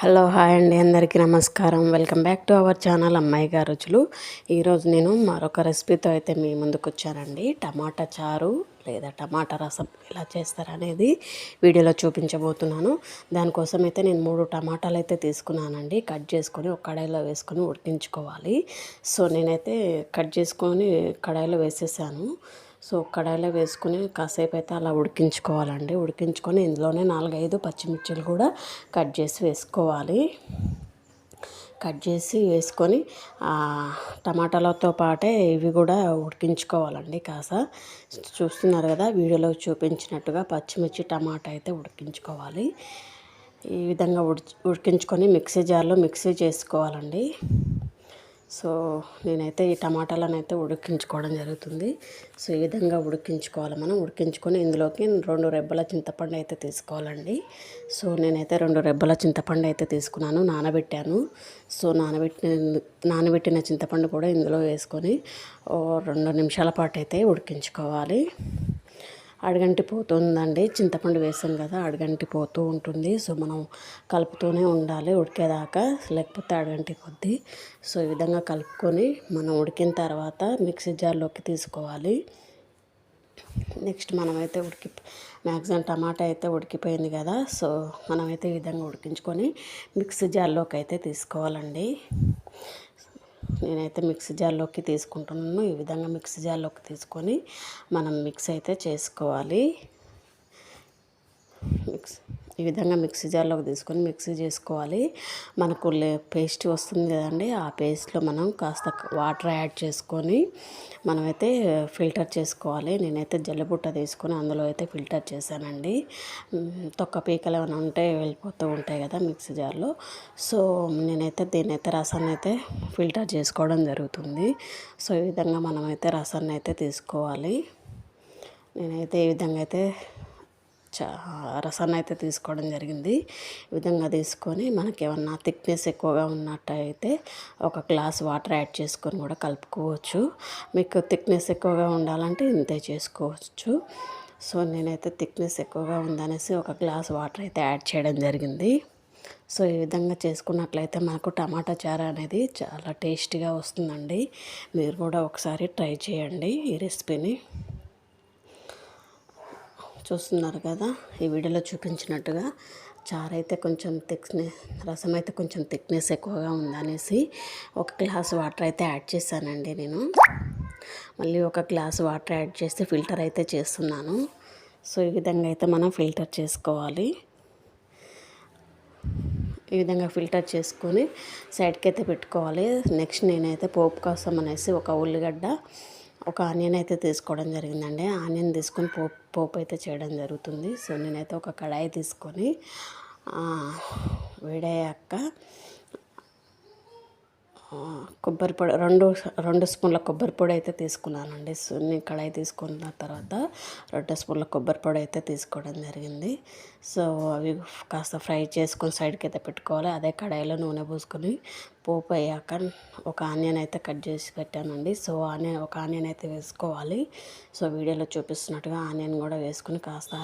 Hello hi అండి. అందరికీ నమస్కారం. Welcome back to our channel అమ్మాయి గారు రుచులు. ఈరోజు నేను మరొక రెసిపీతో అయితే మీ ముందుకు వచ్చానండి టమాటా చారు లేదా టమాటా రసం ఎలా చేస్తారనేది వీడియోలో చూపించబోతున్నాను. దానికోసం అయితే నేను మూడు టమాటాలు అయితే తీసుకున్నానండి. కట్ చేసుకొని ఒక కడాయిలో వేసుకొని ఉడికించుకోవాలి. సో నేనైతే కట్ చేసుకొని కడాయిలో వేసేసాను. సో కడాయిలో వేసుకుని కాసేపు అయితే అలా ఉడికించుకోవాలండి. ఉడికించుకొని ఇందులోనే నాలుగైదు పచ్చిమిర్చిలు కూడా కట్ చేసి వేసుకోవాలి. కట్ చేసి వేసుకొని టమాటాలతో పాటే ఇవి కూడా ఉడికించుకోవాలండి కాస. చూస్తున్నారు కదా వీడియోలో చూపించినట్టుగా పచ్చిమిర్చి టమాటా అయితే ఉడికించుకోవాలి. ఈ విధంగా ఉడి ఉడికించుకొని మిక్సీ జార్లో మిక్సీ చేసుకోవాలండి. సో నేనైతే ఈ టమాటాలను అయితే ఉడికించుకోవడం జరుగుతుంది. సో ఈ విధంగా ఉడికించుకోవాలి మనం. ఉడికించుకొని ఇందులోకి రెండు రెబ్బల చింతపండు అయితే తీసుకోవాలండి. సో నేనైతే రెండు రెబ్బల చింతపండు అయితే తీసుకున్నాను. నానబెట్టాను. సో నానబెట్టిన నానబెట్టిన చింతపండు కూడా ఇందులో వేసుకొని రెండు నిమిషాల పాటు అయితే ఉడికించుకోవాలి. అడగంటి పోతుందండి చింతపండు వేసాం కదా అడగంటి పోతూ ఉంటుంది. సో మనం కలుపుతూనే ఉండాలి ఉడికేదాకా. లేకపోతే అడగంటి కొద్ది సో ఈ విధంగా కలుపుకొని మనం ఉడికిన తర్వాత మిక్సీ జార్లోకి తీసుకోవాలి. నెక్స్ట్ మనమైతే ఉడికి మ్యాక్సిమం టమాటా అయితే ఉడికిపోయింది కదా. సో మనమైతే ఈ విధంగా ఉడికించుకొని మిక్సీ జార్లోకి అయితే తీసుకోవాలండి. నేనైతే మిక్సీ జార్లోకి తీసుకుంటున్నాను. ఈ విధంగా మిక్సీ జార్లోకి తీసుకొని మనం మిక్స్ అయితే చేసుకోవాలి. మిక్స్ ఈ విధంగా మిక్సీ జార్లోకి తీసుకొని మిక్సీ చేసుకోవాలి. మనకు పేస్ట్ వస్తుంది కదండి ఆ పేస్ట్లో మనం కాస్త వాటర్ యాడ్ చేసుకొని మనమైతే ఫిల్టర్ చేసుకోవాలి. నేనైతే జల్లబుట్ట తీసుకొని అందులో అయితే ఫిల్టర్ చేశానండి. తొక్క పీకలు ఏమైనా ఉంటే వెళ్ళిపోతూ ఉంటాయి కదా మిక్సీ జార్లో. సో నేనైతే దీనైతే రసాన్ని అయితే ఫిల్టర్ చేసుకోవడం జరుగుతుంది. సో ఈ విధంగా మనమైతే రసాన్ని అయితే తీసుకోవాలి. నేనైతే ఈ విధంగా అయితే రసాన్ని అయితే తీసుకోవడం జరిగింది. ఈ విధంగా తీసుకొని మనకి ఏమన్నా థిక్నెస్ ఎక్కువగా ఉన్నట్టయితే ఒక గ్లాస్ వాటర్ యాడ్ చేసుకొని కూడా కలుపుకోవచ్చు. మీకు థిక్నెస్ ఎక్కువగా ఉండాలంటే ఇంతే చేసుకోవచ్చు. సో నేనైతే థిక్నెస్ ఎక్కువగా ఉందనేసి ఒక గ్లాస్ వాటర్ అయితే యాడ్ చేయడం జరిగింది. సో ఈ విధంగా చేసుకున్నట్లయితే మనకు టమాటా చారు అనేది చాలా టేస్టీగా వస్తుందండి. మీరు కూడా ఒకసారి ట్రై చేయండి ఈ రెసిపీని. చూస్తున్నారు కదా ఈ వీడియోలో చూపించినట్టుగా చారు అయితే కొంచెం థిక్నెస్ రసం అయితే కొంచెం థిక్నెస్ ఎక్కువగా ఉందనేసి ఒక గ్లాస్ వాటర్ అయితే యాడ్ చేశానండి నేను. మళ్ళీ ఒక గ్లాస్ వాటర్ యాడ్ చేసి ఫిల్టర్ అయితే చేస్తున్నాను. సో ఈ విధంగా అయితే మనం ఫిల్టర్ చేసుకోవాలి. ఈ విధంగా ఫిల్టర్ చేసుకొని సైడ్కి అయితే పెట్టుకోవాలి. నెక్స్ట్ నేనైతే పోపు కోసం అనేసి ఒక ఉల్లిగడ్డ ఒక ఆనియన్ అయితే తీసుకోవడం జరిగిందండి. ఆనియన్ తీసుకొని పోపు పోపు అయితే చేయడం జరుగుతుంది. సో నేనైతే ఒక కడాయి తీసుకొని వేడయ్యాక కొబ్బరి పొడి రెండు రెండు స్పూన్ల కొబ్బరి పొడి అయితే తీసుకున్నానండి. నేను కడాయి తీసుకున్న తర్వాత రెండు స్పూన్ల కొబ్బరి పొడి అయితే తీసుకోవడం జరిగింది. సో అవి కాస్త ఫ్రై చేసుకొని సైడ్కి అయితే పెట్టుకోవాలి. అదే కడాయిలో నూనె పోసుకొని పోపు అయ్యాక ఒక ఆనియన్ అయితే కట్ చేసి పెట్టానండి. సో ఆనియన్ ఒక ఆనియన్ అయితే వేసుకోవాలి. సో వీడియోలో చూపిస్తున్నట్టుగా ఆనియన్ కూడా వేసుకుని కాస్త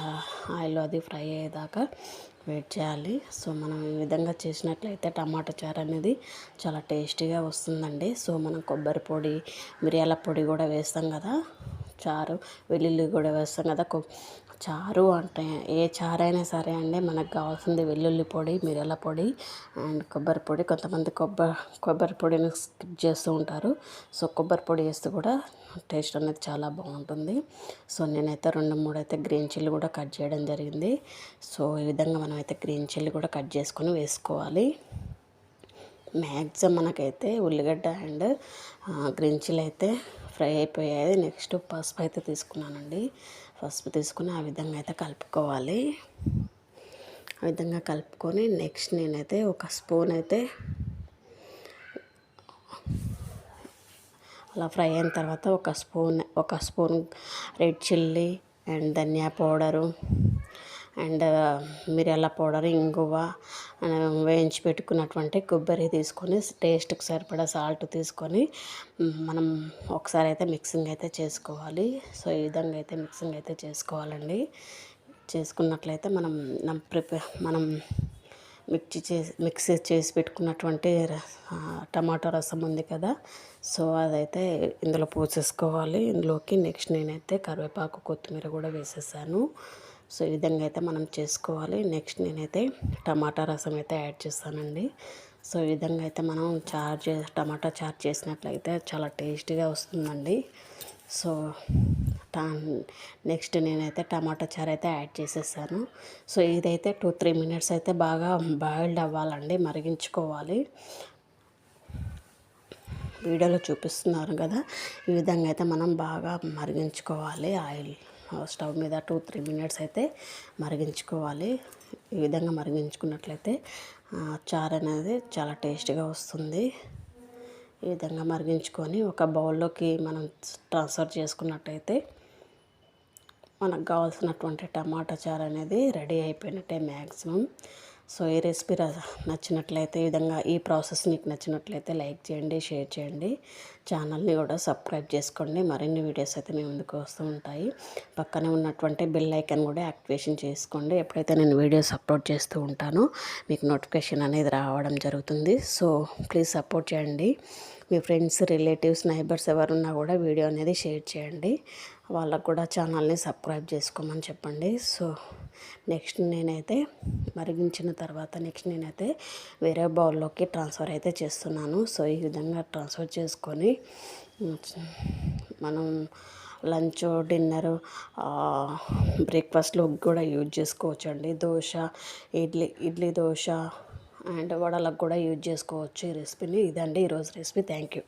ఆయిల్ అది ఫ్రై అయ్యేదాకా వెయిట్ చేయాలి. సో మనం ఈ విధంగా చేసినట్లయితే టమాటా చారు అనేది చాలా టేస్టీగా వస్తుందండి. సో మనం కొబ్బరి పొడి మిరియాల పొడి కూడా వేస్తాం కదా. చారు వెల్లుల్లి కూడా వేస్తాం కదా. చారు అంటే ఏ చారు అయినా సరే అండి మనకు కావాల్సింది వెల్లుల్లి పొడి మిరియాల పొడి అండ్ కొబ్బరి పొడి. కొంతమంది కొబ్బరి కొబ్బరి పొడిని స్కిప్ చేస్తూ ఉంటారు. సో కొబ్బరి పొడి వేస్తే కూడా టేస్ట్ అనేది చాలా బాగుంటుంది. సో నేనైతే రెండు మూడు అయితే గ్రీన్ చిల్లీ కూడా కట్ చేయడం జరిగింది. సో ఈ విధంగా మనం అయితే గ్రీన్ చిల్లీ కూడా కట్ చేసుకొని వేసుకోవాలి. మ్యాక్సిమం మనకైతే ఉల్లిగడ్డ అండ్ గ్రీన్ చిల్లీ అయితే ఫ్రై అయిపోయాయి. నెక్స్ట్ పసుపు అయితే తీసుకున్నానండి. పసుపు తీసుకుని ఆ విధంగా అయితే కలుపుకోవాలి. ఆ విధంగా కలుపుకొని నెక్స్ట్ నేనైతే ఒక స్పూన్ అయితే అలా ఫ్రై అయిన తర్వాత ఒక స్పూన్ ఒక spoon red chilli and dhaniya powder and మిరియాల పౌడర్ ఇంగువ వేయించి పెట్టుకున్నటువంటి కొబ్బరి తీసుకొని టేస్ట్కి సరిపడా సాల్ట్ తీసుకొని మనం ఒకసారి అయితే మిక్సింగ్ అయితే చేసుకోవాలి. సో ఈ విధంగా అయితే మిక్సింగ్ అయితే చేసుకోవాలండి. చేసుకున్నట్లయితే మనం ప్రిపేర్ మనం మిక్సీ చేసి మిక్సీ చేసి పెట్టుకున్నటువంటి టమాటో రసం ఉంది కదా. సో అదైతే ఇందులో పోసేసుకోవాలి. ఇందులోకి నెక్స్ట్ నేనైతే కరివేపాకు కొత్తిమీర కూడా వేసేసాను. సో ఈ విధంగా అయితే మనం చేసుకోవాలి. నెక్స్ట్ నేనైతే టమాటా రసం అయితే యాడ్ చేస్తానండి. సో ఈ విధంగా అయితే మనం చార్ చే టమాటా చార్ చేసినట్లయితే చాలా టేస్టీగా వస్తుందండి. సో టా నెక్స్ట్ నేనైతే టమాటా చారు అయితే యాడ్ చేసేసాను. సో ఇదైతే టూ త్రీ మినిట్స్ అయితే బాగా బాయిల్డ్ అవ్వాలండి మరిగించుకోవాలి. వీడియోలో చూపిస్తున్నారు కదా. ఈ విధంగా అయితే మనం బాగా మరిగించుకోవాలి ఆయిల్. స్టవ్ మీద టూ త్రీ మినిట్స్ అయితే మరిగించుకోవాలి. ఈ విధంగా మరిగించుకున్నట్లయితే చారు అనేది చాలా టేస్ట్గా వస్తుంది. ఈ విధంగా మరిగించుకొని ఒక బౌల్లోకి మనం ట్రాన్స్ఫర్ చేసుకున్నట్టయితే మనకు కావాల్సినటువంటి టమాటా చారు అనేది రెడీ అయిపోయినట్టే మ్యాక్సిమం సో ఈ రెసిపీ నచ్చినట్లయితే ఈ విధంగా ఈ ప్రాసెస్ మీకు నచ్చినట్లయితే లైక్ చేయండి షేర్ చేయండి. ఛానల్ని కూడా సబ్స్క్రైబ్ చేసుకోండి. మరిన్ని వీడియోస్ అయితే మీ ముందుకు వస్తూ ఉంటాయి. పక్కనే ఉన్నటువంటి బెల్ ఐకన్ కూడా యాక్టివేషన్ చేసుకోండి. ఎప్పుడైతే నేను వీడియోస్ అప్లోడ్ చేస్తూ ఉంటానో మీకు నోటిఫికేషన్ అనేది రావడం జరుగుతుంది. సో ప్లీజ్ సపోర్ట్ చేయండి. మీ ఫ్రెండ్స్ రిలేటివ్స్ నైబర్స్ ఎవరున్నా కూడా వీడియో అనేది షేర్ చేయండి. వాళ్ళకు కూడా ఛానల్ని సబ్స్క్రైబ్ చేసుకోమని చెప్పండి. సో నెక్స్ట్ నేనైతే మరిగించిన తర్వాత నెక్స్ట్ నేనైతే వేరే బౌల్లోకి ట్రాన్స్ఫర్ అయితే చేస్తున్నాను. సో ఈ విధంగా ట్రాన్స్ఫర్ చేసుకొని మనం లంచ్ డిన్నర్ బ్రేక్ఫాస్ట్లో కూడా యూజ్ చేసుకోవచ్చు అండి దోశ ఇడ్లీ ఇడ్లీ దోశ అండ్ వడలకు కూడా యూజ్ చేసుకోవచ్చు ఈ రెసిపీని. ఇదండి ఈరోజు రెసిపీ. Thank you.